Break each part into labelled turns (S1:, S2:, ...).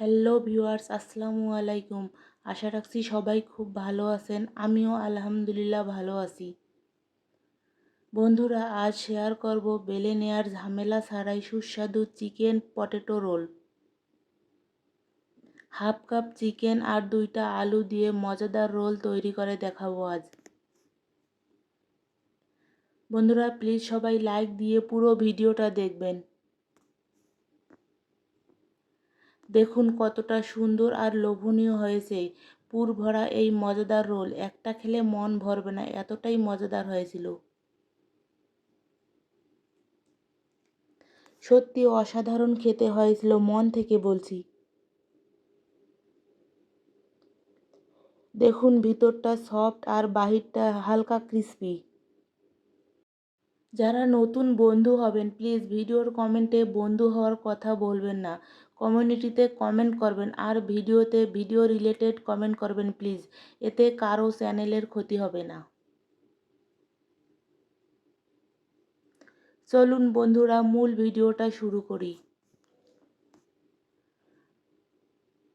S1: Hello viewers, আসসালামু আলাইকুম। আশা রাখছি সবাই খুব ভালো আছেন, আমিও আলহামদুলিল্লাহ ভালো আছি। বন্ধুরা, আজ শেয়ার করব বেলে নেয়ার ঝামেলা ছাড়াই সুস্বাদু chicken potato roll. Half cup chicken আর দুইটা আলু দিয়ে মজাদার রোল তৈরি করে দেখাবো আজ। বন্ধুরা, প্লিজ সবাই লাইক দিয়ে পুরো ভিডিওটা দেখবেন। দেখুন কতটা সুন্দর আর লোভনীয় হয়েছে। পুর ভরা এই মজাদার রোল, একটা খেলে মন ভরবে না, এতটাই মজাদার হয়েছিল। সত্যি অসাধারণ খেতে হয়েছিল, মন থেকে বলছি। দেখুন ভিতরটা সফট আর বাহিরটা হালকা ক্রিস্পি। যারা নতুন বন্ধু হবেন, প্লিজ ভিডিওর কমেন্টে বন্ধু হওয়ার কথা বলবেন না। কমিউনিটিতে কমেন্ট করবেন আর ভিডিওতে ভিডিও রিলেটেড কমেন্ট করবেন প্লিজ। এতে কারও চ্যানেলের ক্ষতি হবে না। চলুন বন্ধুরা, মূল ভিডিওটা শুরু করি।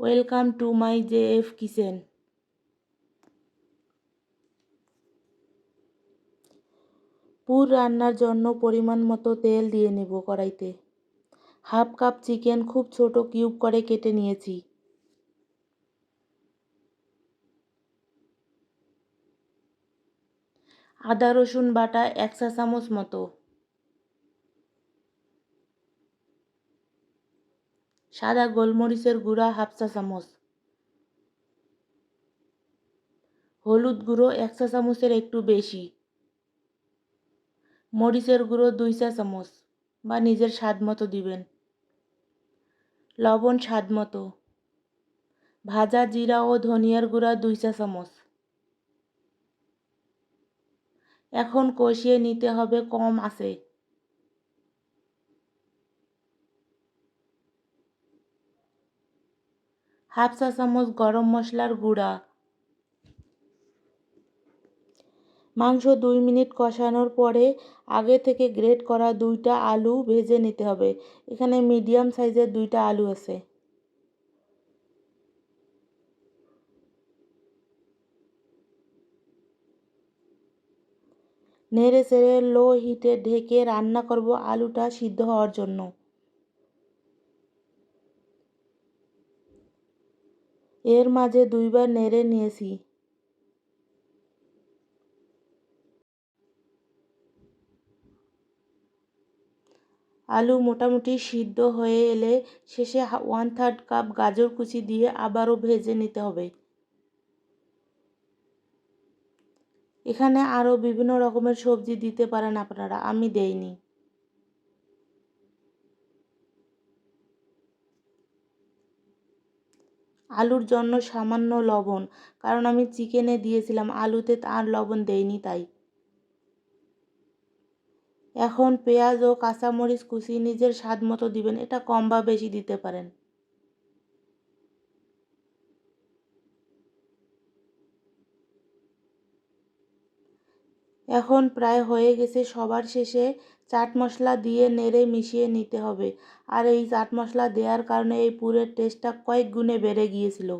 S1: Welcome to my J F kitchen. পুর রান্নার জন্য পরিমাণ মতো তেল দিয়ে নেব কড়াইতে। হাফ কাপ চিকেন খুব ছোট কিউব করে কেটে নিয়েছি। আদা, রসুন বাটা এক চা চামচ মতো। সাদা গোলমরিচের গুঁড়া হাফ চা চামচ। হলুদ গুঁড়ো এক চা চামচের একটু বেশি। মরিচের গুঁড়ো দুই চা চামচ বা নিজের স্বাদ মতো দিবেন। লবণ স্বাদ মতো। ভাজা জিরা ও ধনিয়ার গুঁড়া দুই চা চামচ। এখন কষিয়ে নিতে হবে কম আছে হাফ চা চামচ গরম মশলার গুঁড়া। মাংস দুই মিনিট কষানোর পরে আগে থেকে গ্রেট করা দুইটা আলু ভেজে নিতে হবে। এখানে মিডিয়াম সাইজের দুইটা আলু আছে। নেড়ে চেড়ে লো হিটে ঢেকে রান্না করব আলুটা সিদ্ধ হওয়ার জন্য। এর মাঝে দুইবার নেড়ে নিয়েছি। আলু মোটামুটি সিদ্ধ হয়ে এলে শেষে ওয়ান থার্ড কাপ গাজর কুচি দিয়ে আবারও ভেজে নিতে হবে। এখানে আরও বিভিন্ন রকমের সবজি দিতে পারেন আপনারা, আমি দেইনি। আলুর জন্য সামান্য লবণ, কারণ আমি চিকেনে দিয়েছিলাম, আলুতে আর লবণ দেইনি তাই। এখন পেঁয়াজ ও কাঁচামরিচ কুচি নিজের স্বাদ মতো দিবেন। এটা কম বা বেশি দিতে পারেন। এখন প্রায় হয়ে গেছে। সবার শেষে চাট মশলা দিয়ে নেড়ে মিশিয়ে নিতে হবে। আর এই চাট মশলা দেওয়ার কারণে এই পুরের টেস্টটা কয়েক গুণে বেড়ে গিয়েছিল।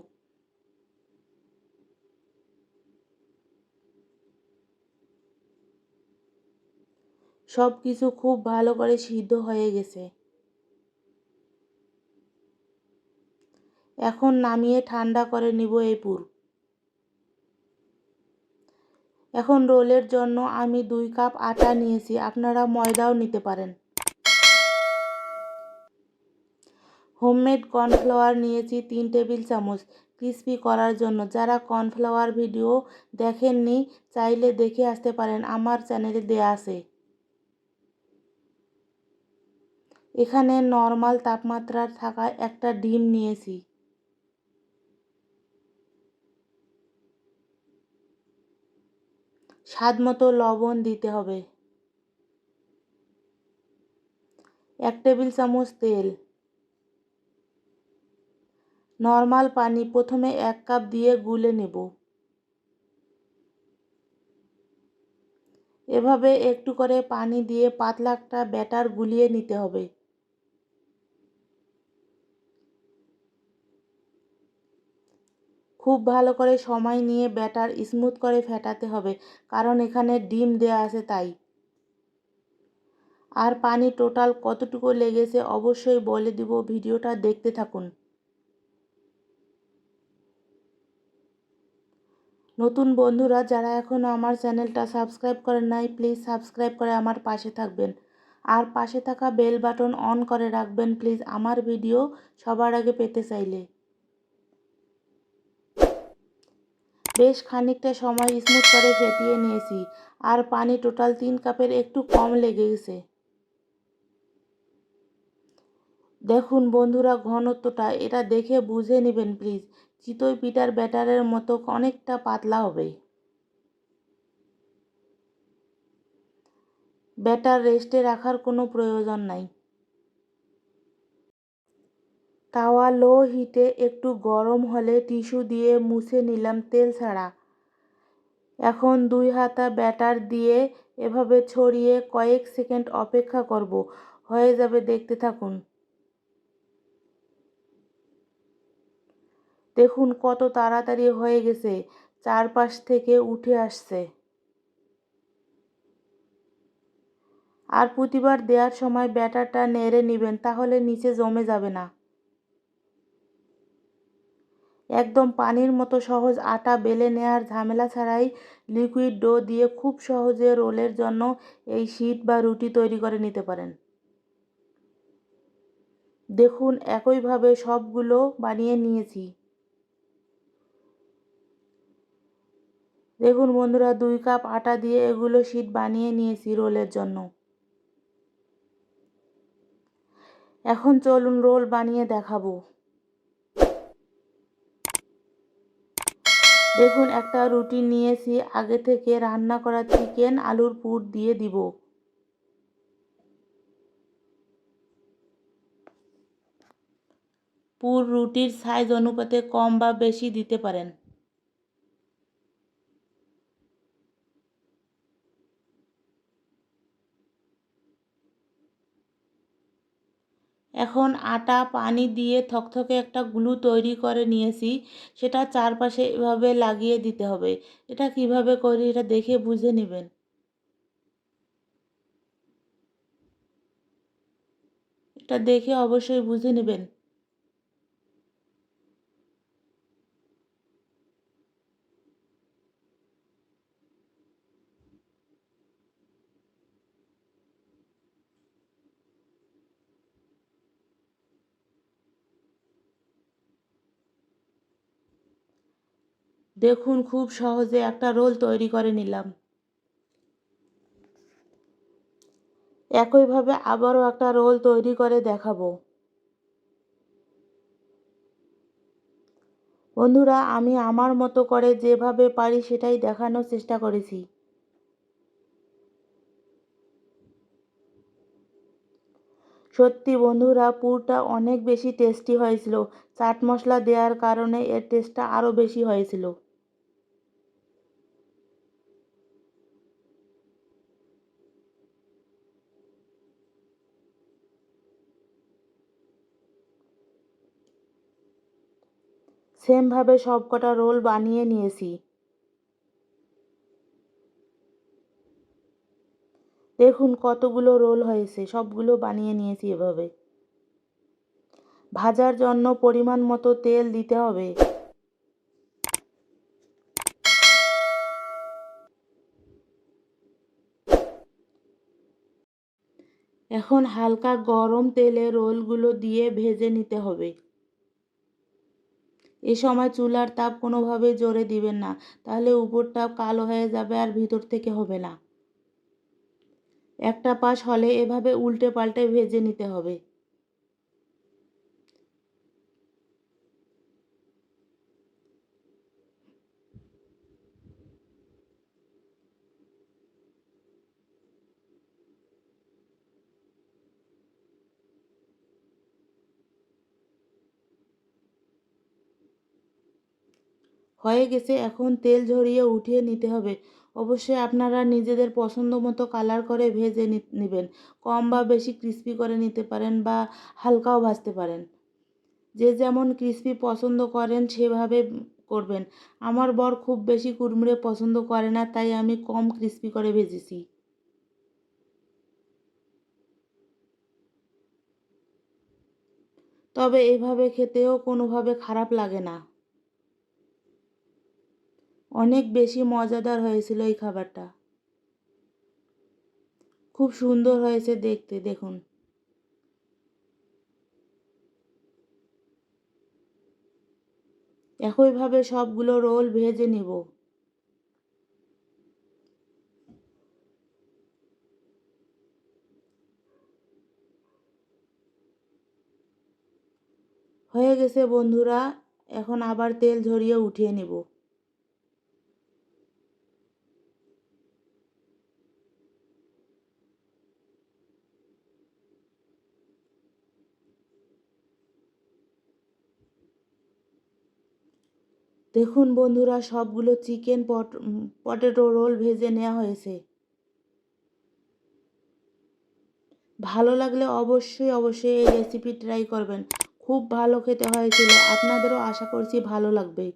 S1: সব কিছু খুব ভালো করে সিদ্ধ হয়ে গেছে। এখন নামিয়ে ঠান্ডা করে নিব এই পুর। এখন রোলের জন্য আমি দুই কাপ আটা নিয়েছি, আপনারা ময়দাও নিতে পারেন। হোমমেড কর্নফ্লাওয়ার নিয়েছি তিন টেবিল চামচ ক্রিসপি করার জন্য। যারা কর্নফ্লাওয়ার ভিডিও দেখেননি, চাইলে দেখে আসতে পারেন, আমার চ্যানেলে দেয়া আছে। এখানে নর্মাল তাপমাত্রার থাকা একটা ডিম নিয়েছি। স্বাদ মতো লবণ দিতে হবে। এক টেবিল চামচ তেল। নর্মাল পানি প্রথমে এক কাপ দিয়ে গুলে নেব। এভাবে একটু করে পানি দিয়ে পাতলা একটা ব্যাটার গুলিয়ে নিতে হবে। খুব ভালো করে সময় নিয়ে ব্যাটার স্মুথ করে ফেটাতে হবে, কারণ এখানে ডিম দেয়া আছে তাই। আর পানি টোটাল কতটুকু লেগেছে অবশ্যই বলে দিব, ভিডিওটা দেখতে থাকুন। নতুন বন্ধুরা যারা এখনও আমার চ্যানেলটা সাবস্ক্রাইব করেন নাই, প্লিজ সাবস্ক্রাইব করে আমার পাশে থাকবেন। আর পাশে থাকা বেল বাটন অন করে রাখবেন, প্লিজ আমার ভিডিও সবার আগে পেতে চাইলে। বেশ খানিকটা সময় স্মুথ করে ফেটিয়ে নিয়েছি, আর পানি টোটাল তিন কাপের একটু কম লেগে গেছে দেখুন বন্ধুরা, ঘনত্বটা, এটা দেখে বুঝে নেবেন প্লিজ, চিতই পিঠার ব্যাটারের মতো অনেকটা পাতলা হবে। ব্যাটার রেস্টে রাখার কোনো প্রয়োজন নাই। তাওয়া লো হিটে একটু গরম হলে টিস্যু দিয়ে মুছে নিলাম তেল ছাড়া। এখন দুই হাতা ব্যাটার দিয়ে এভাবে ছড়িয়ে কয়েক সেকেন্ড অপেক্ষা করব। হয়ে যাবে দেখতে থাকুন। দেখুন কত তাড়াতাড়ি হয়ে গেছে। চারপাশ থেকে উঠে আসছে। আর প্রতিবার দেওয়ার সময় ব্যাটারটা নেড়ে নেবেন, তাহলে নিচে জমে যাবে না। একদম পানির মতো সহজ আটা বেলে নেওয়ার ঝামেলা ছাড়াই লিকুইড ডো দিয়ে খুব সহজে রোলের জন্য এই শিট বা রুটি তৈরি করে নিতে পারেন। দেখুন, একইভাবে সবগুলো বানিয়ে নিয়েছি। দেখুন বন্ধুরা, দুই কাপ আটা দিয়ে এগুলো শিট বানিয়ে নিয়েছি রোলের জন্য। এখন চলুন রোল বানিয়ে দেখাবো। দেখুন, একটা রুটি নিয়েছি, আগে থেকে রান্না করা চিকেন, আলুর পুর দিয়ে দিব। পুর রুটির সাইজ অনুপাতে কম বা বেশি দিতে পারেন। এখন আটা, পানি দিয়ে থকথকে একটা গ্লু তৈরি করে নিয়েছি। সেটা চারপাশে এভাবে লাগিয়ে দিতে হবে। এটা কীভাবে করি এটা দেখে বুঝে নেবেন। এটা দেখে অবশ্যই বুঝে নেবেন। দেখুন, খুব সহজে একটা রোল তৈরি করে নিলাম। একইভাবে আবারও একটা রোল তৈরি করে দেখাবো। বন্ধুরা, আমি আমার মতো করে যেভাবে পারি সেটাই দেখানোর চেষ্টা করেছি। সত্যি বন্ধুরা, পুরটা অনেক বেশি টেস্টি হয়েছিল। চাট মশলা দেওয়ার কারণে এর টেস্টটা আরও বেশি হয়েছিল। সেমভাবে সব কটা রোল বানিয়ে নিয়েছি। দেখুন কতগুলো রোল হয়েছে, সবগুলো বানিয়ে নিয়েছি এভাবে। ভাজার জন্য পরিমাণ মতো তেল দিতে হবে। এখন হালকা গরম তেলে রোলগুলো দিয়ে ভেজে নিতে হবে। এ সময় চুলার তাপ কোনোভাবেই জোরে দিবেন না, তাহলে উপরটা কালো হয়ে যাবে আর ভিতর থেকে হবে না। একটা পাশ হলে এভাবে উল্টে পাল্টে ভেজে নিতে হবে। হয়ে গেছে, এখন তেল ঝরিয়ে উঠিয়ে নিতে হবে। অবশ্যই আপনারা নিজেদের পছন্দ মতো কালার করে ভেজে নেবেন। কম বা বেশি ক্রিস্পি করে নিতে পারেন বা হালকাও ভাজতে পারেন। যে যেমন ক্রিস্পি পছন্দ করেন সেভাবে করবেন। আমার বর খুব বেশি কুড়মুড়ে পছন্দ করে না, তাই আমি কম ক্রিস্পি করে ভেজেছি। তবে এভাবে খেতেও কোনোভাবে খারাপ লাগে না। অনেক বেশি মজাদার হয়েছিল এই খাবারটা। খুব সুন্দর হয়েছে দেখতে, দেখুন। একইভাবে সবগুলো রোল ভেজে নেব। হয়ে গেছে বন্ধুরা, এখন আবার তেল ঝরিয়ে উঠিয়ে নেব। দেখুন বন্ধুরা, সবগুলো চিকেন পট পটেটো রোল ভেজে নেওয়া হয়েছে। ভালো লাগলে অবশ্যই অবশ্যই এই রেসিপি ট্রাই করবেন। খুব ভালো খেতে হয়েছিল। আপনাদেরও আশা করছি ভালো লাগবে।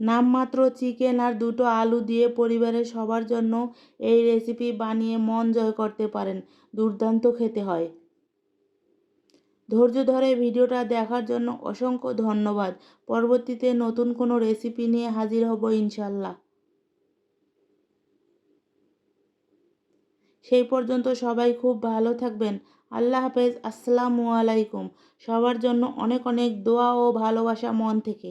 S1: নামমাত্র চিকেন আর দুটো আলু দিয়ে পরিবারের সবার জন্য এই রেসিপি বানিয়ে মন জয় করতে পারেন। দুর্দান্ত খেতে হয়। ধৈর্য ধরে ভিডিওটা দেখার জন্য অসংখ্য ধন্যবাদ। পরবর্তীতে নতুন কোনো রেসিপি নিয়ে হাজির হব ইনশাল্লাহ সেই পর্যন্ত সবাই খুব ভালো থাকবেন। আল্লাহ হাফেজ। আসসালামু আলাইকুম। সবার জন্য অনেক অনেক দোয়া ও ভালোবাসা মন থেকে।